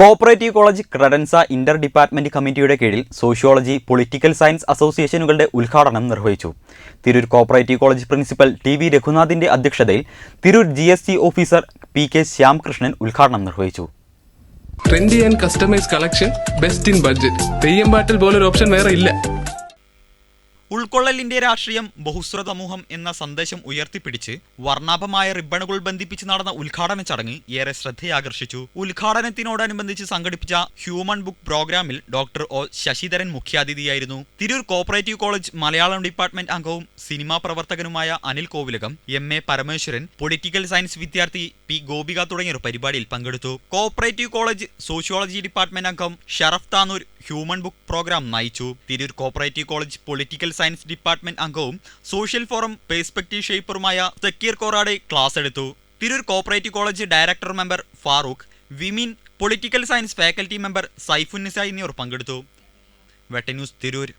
Cooperative college ക്രെഡൻസ inter department കമ്മിറ്റിയുടെ കീഴിൽ sociology political science അസോസിയേഷനുകളുടെ ഉദ്ഘാടനം നിർവഹിച്ചു. Tirur cooperative college principal T V രഘുനാഥിന്റെ അധ്യക്ഷതയിൽ Tirur G officer P K Shyamkrishnan ഉദ്ഘാടനം നിർവഹിച്ചു. Trendy and customise collection best in budget Theyyam പാട്ടിൽ പോലൊരു ഓപ്ഷൻ വേറെ ഇല്ല. ഉൾക്കൊള്ളലിന്റെ രാഷ്ട്രീയം ബഹുസ്വര സമൂഹം എന്ന സന്ദേശം ഉയർത്തിപ്പിടിച്ച് വർണാഭമായ റിബണുകൾ ബന്ധിപ്പിച്ച് നടന്ന ഉദ്ഘാടന ചടങ്ങിൽ ഏറെ ശ്രദ്ധയാകർഷിച്ചു. ഉദ്ഘാടനത്തിനോടനുബന്ധിച്ച് സംഘടിപ്പിച്ച ഹ്യൂമൻ ബുക്ക് പ്രോഗ്രാമിൽ doctor O Sasidharan മുഖ്യാതിഥിയായിരുന്നു. Tirur cooperative college Malayalam department അംഗവും സിനിമാ പ്രവർത്തകനുമായ Anil Kovilakam M A Parameswaran political science വിദ്യാർത്ഥി പി ഗോപിക തുടങ്ങിയവർ പരിപാടിയിൽ പങ്കെടുത്തു. കോപ്പറേറ്റീവ് കോളേജ് സോഷ്യോളജി ഡിപ്പാർട്ട്മെന്റ് അംഗം Sharaf Tanur human book program നയിച്ചു. Tirur cooperative college political science department അംഗവും social forum perspective ഷേപ്പറുമായ സക്കീർ കോറാഡെ ക്ലാസ് എടുത്തു. Tirur cooperative college director member Farooq വിമീൻ political science faculty member Saifunnisa എന്നിവർ പങ്കെടുത്തു. വെട്ടന്യൂസ് തിരൂർ.